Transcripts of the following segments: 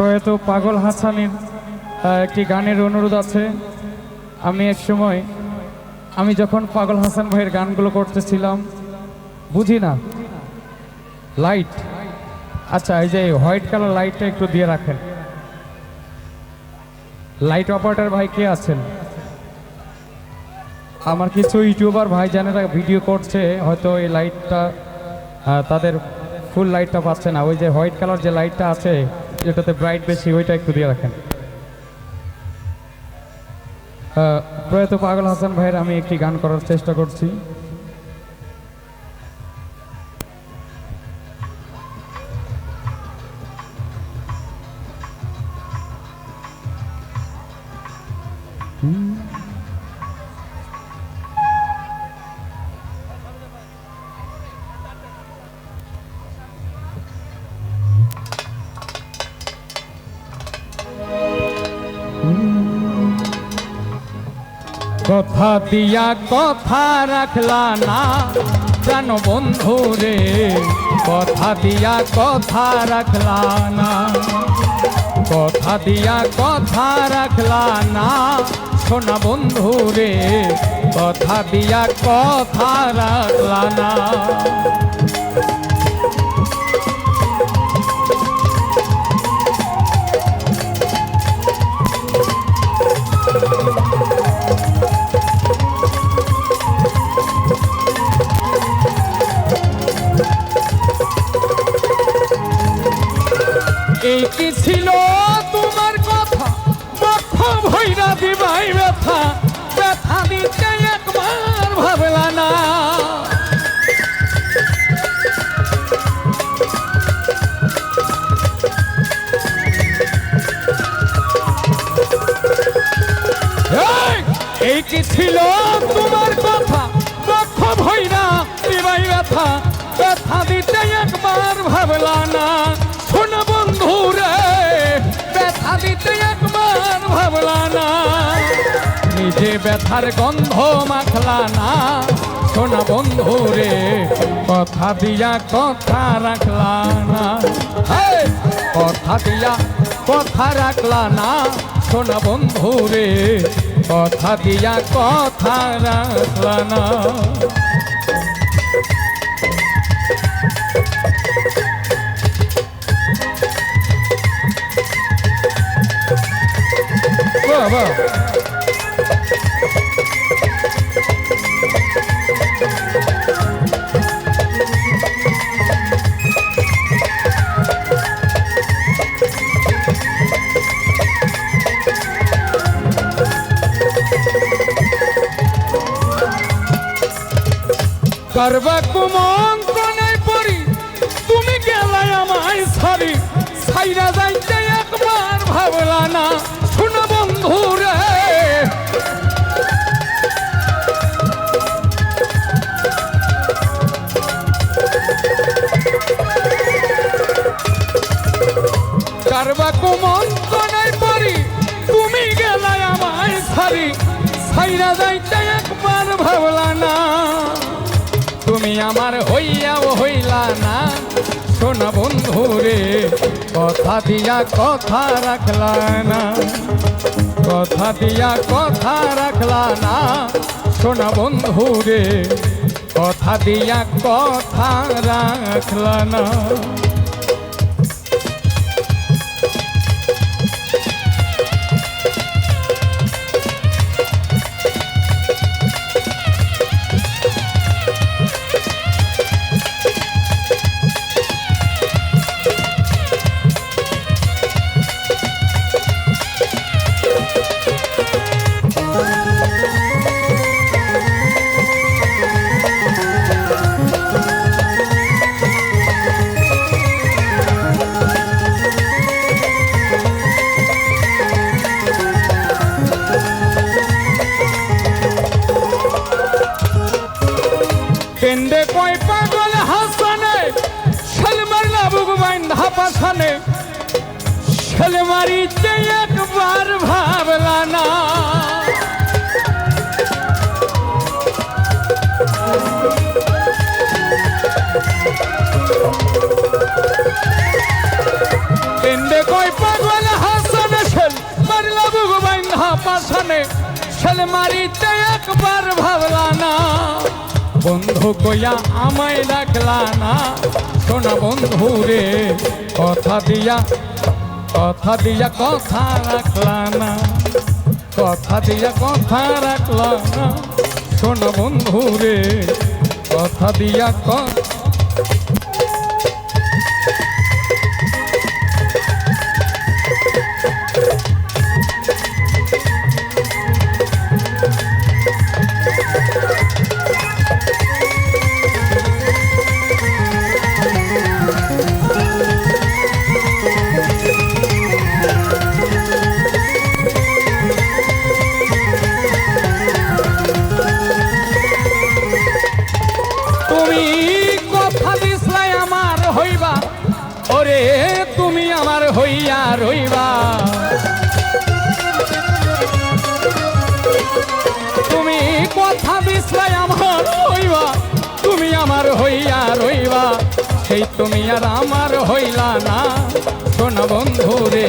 প্রয়াত পাগল হাসানের একটি গানের অনুরোধ আছে। আমি এক সময়, আমি যখন পাগল হাসান ভাইয়ের গানগুলো করতেছিলাম, বুঝি না? লাইট আচ্ছা এই যে হোয়াইট কালার লাইটটা একটু দিয়ে রাখেন। লাইট অপারেটর ভাই কে আছেন? আমার কিছু ইউটিউবার ভাই জানেরা ভিডিও করছে, হয়তো এই লাইটটা তাদের ফুল লাইটটা পাচ্ছে না। ওই যে হোয়াইট কালার যে লাইটটা আছে যেটাতে ব্রাইট বেশি, ওইটা একটু দিয়ে রাখেন। প্রয়াত পাগল হাসান ভাইয়ের আমি একটি গান করার চেষ্টা করছি। কথা দিয়া কথা রাখলা না। প্রাণ বন্ধু রে, কথা দিয়া কথা রাখলা না। কথা দিয়া কথা রাখলা না। সোনা বন্ধু রে, কথা দিয়া কথা রাখলা না। ছিল তোমার কথা। বক্ষ ভৈরা দিবাই ব্যথা। ব্যথা দিতে একবার ভাবলা না। শোন বন্ধু রে, ব্যথা দিতে একবার ভাবলা না। নিজে ব্যথার গন্ধ মাখলা না। শোন বন্ধু রে, কথা দিয়া কথা রাখলা না। কথা দিয়া কথা রাখলা না। শোন বন্ধু রে কথা দিয়া কথা রাখলা না। বাহ। বাহ করবা কুমঙ্কনে পড়ি। তুমি গেলাই আমায় সরি সাইরা যাইতে একবার ভাবলা না। শুন বন্ধু রে কারবা কুমঙ্কনে পড়ি। তুমি গেলাই আমায় সরি সাইরা যাইতে একবার ভাবলা না। আমার হইয়াও হইলা না। শোনা বন্ধু রে, কথা দিয়া কথা রাখলা না। কথা দিয়া কথা রাখলা না। শোনা বন্ধু রে, কথা দিয়া কথা রাখলা না। পাশানে ছেলে মারিতে একবার ভাবলা না। কয় পাগল হাসান ছেল মারিলা বুগু বাইন্ধা পাশানে ছেল মারিতে একবার ভাবলা না। বন্ধু কইয়া আমায় রাখলা না। শোনা বন্ধু রে, কথা দিয়া কথা দিয়া কথা রাখলা না। কথা দিয়া কথা রাখলা না। শোনা বন্ধু রে, কথা দিয়া কথা হইয়া রইবা তুমি কথা দিসলাই আমার হইবা, তুমি আমার হইয়া রইবা। সেই তুমি আর আমার হইলা না। শোন বন্ধু রে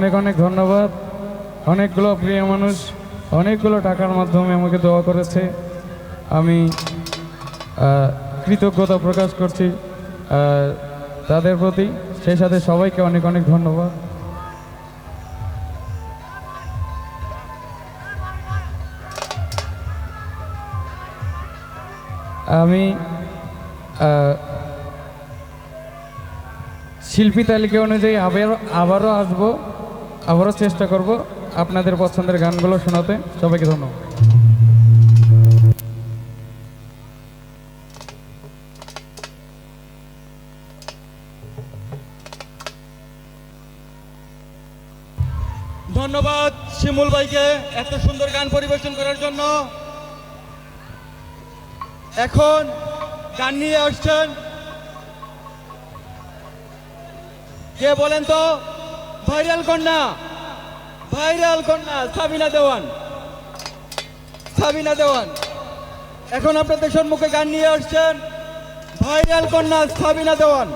অনেক অনেক ধন্যবাদ। অনেকগুলো প্রিয় মানুষ অনেকগুলো টাকার মাধ্যমে আমাকে দোয়া করেছে। আমি কৃতজ্ঞতা প্রকাশ করছি তাদের প্রতি। সেই সাথে সবাইকে অনেক অনেক ধন্যবাদ। আমি শিল্পী তালিকা অনুযায়ী আবার আবারও আসব। আবারও চেষ্টা করব আপনাদের পছন্দের গানগুলো শোনাতে। সবাইকে ধন্যবাদ। ধন্যবাদ শিমুল ভাইকে এত সুন্দর গান পরিবেশন করার জন্য। এখন গান নিয়ে আসছেন। কে বলেন তো? ভাইরাল কন্যা। ভাইরাল কন্যা, সাবিনা দেওয়ান। সাবিনা দেওয়ান। এখন আপনাদের সম্মুখে গান নিয়ে আসছেন ভাইরাল কন্যা সাবিনা দেওয়ান।